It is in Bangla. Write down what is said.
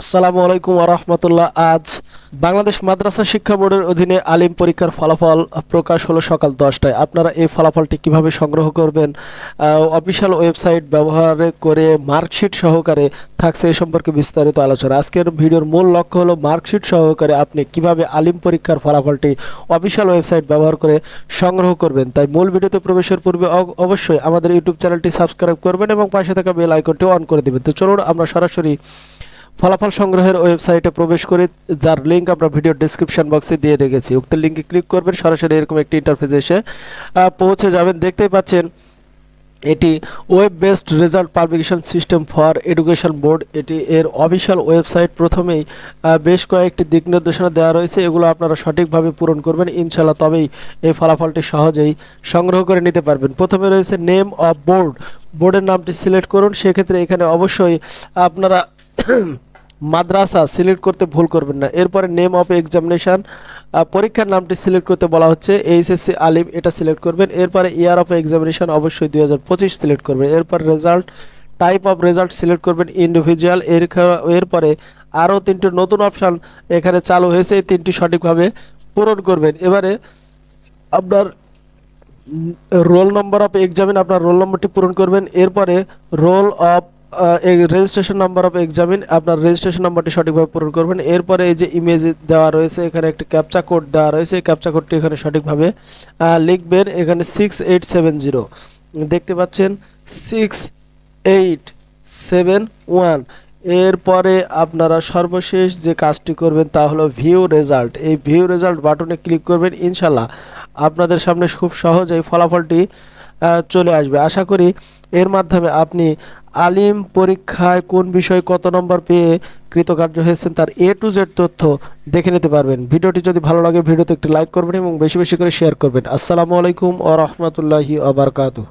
আসসালামু আলাইকুম আরহামতুল্লাহ আজ বাংলাদেশ মাদ্রাসা শিক্ষা বোর্ডের অধীনে আলিম পরীক্ষার ফলাফল প্রকাশ হলো সকাল দশটায়। আপনারা এই ফলাফলটি কীভাবে সংগ্রহ করবেন অফিসিয়াল ওয়েবসাইট ব্যবহার করে মার্কশিট সহকারে থাকছে এ সম্পর্কে বিস্তারিত আলোচনা। আজকের ভিডিওর মূল লক্ষ্য হলো মার্কশিট সহকারে আপনি কীভাবে আলিম পরীক্ষার ফলাফলটি অফিসিয়াল ওয়েবসাইট ব্যবহার করে সংগ্রহ করবেন। তাই মূল ভিডিওতে প্রবেশের পূর্বে অবশ্যই আমাদের ইউটিউব চ্যানেলটি সাবস্ক্রাইব করবেন এবং পাশে থাকা বেল আইকনটি অন করে দেবেন। তো চলুন আমরা সরাসরি ফলাফল সংগ্রহের ওয়েবসাইটে প্রবেশ করে যার লিঙ্ক আমরা ভিডিও ডিসক্রিপশন বক্সে দিয়ে রেখেছি। উক্ত লিঙ্কে ক্লিক করবেন, সরাসরি এরকম একটি ইন্টারফেস এসে পৌঁছে যাবেন। দেখতেই পাচ্ছেন, এটি web based result publication system for education board এটি এর অফিসিয়াল ওয়েবসাইট প্রথমেই বেশ কয়েকটি দিক নির্দেশনা দেওয়া রয়েছে। এগুলো আপনারা সঠিকভাবে পূরণ করবেন। ইনশাল্লাহ তবেই এই ফলাফলটি সহজেই সংগ্রহ করে নিতে পারবেন। প্রথমে রয়েছে নেম অফ বোর্ড বোর্ডের নামটি সিলেক্ট করুন। সেক্ষেত্রে এখানে অবশ্যই আপনারা মাদ্রাসা সিলেক্ট করতে ভুল করবেন না। এরপরে নেম অফ এক্সামিনেশন পরীক্ষার নামটি সিলেক্ট করতে বলা হচ্ছে এইচএসসি আলিম এটা সিলেক্ট করবেন। এরপরে ইয়ার অফ এক্সামিনেশন অবশ্যই দুই হাজার পঁচিশ সিলেক্ট করবেন। এরপর result type of result select করবেন ইন্ডিভিজুয়াল এর এরপরে আরও তিনটি নতুন অপশান এখানে চালু হয়েছে, এই তিনটি সঠিকভাবে পূরণ করবেন। এবারে আপনার রোল নম্বর অফ এক্সামিন আপনার রোল নম্বরটি পূরণ করবেন। এরপরে roll of registration number of examinee আপনার রেজিস্ট্রেশন নাম্বারটি সঠিকভাবে পূরণ করবেন। এরপরে এই যে ইমেজ দেওয়া রয়েছে, এখানে একটি ক্যাপচা কোড দেওয়া রয়েছে। এই ক্যাপচা কোডটি এখানে সঠিকভাবে লিখবেন। এখানে সিক্স এইট সেভেন জিরো দেখতে পাচ্ছেন? সিক্স এইট সেভেন ওয়ান এরপরে আপনারা সর্বশেষ যে কাজটি করবেন তা হলো ভিউ রেজাল্ট এই ভিউ রেজাল্ট বাটনে ক্লিক করবেন। ইনশাল্লাহ আপনাদের সামনে খুব সহজ এই ফলাফলটি চলে আসবে। আশা করি এর মাধ্যমে আপনি আলিম পরীক্ষায় কোন বিষয়ে কত নম্বর পেয়ে কৃতকার্য হয়েছেন তার এ টু জেড তথ্য দেখে নিতে পারবেন। ভিডিওটি যদি ভালো লাগে, ভিডিওতে একটি লাইক করবেন এবং বেশি বেশি করে শেয়ার করবেন। আসসালামু আলাইকুম ও রহমতুল্লাহি আবরকাতু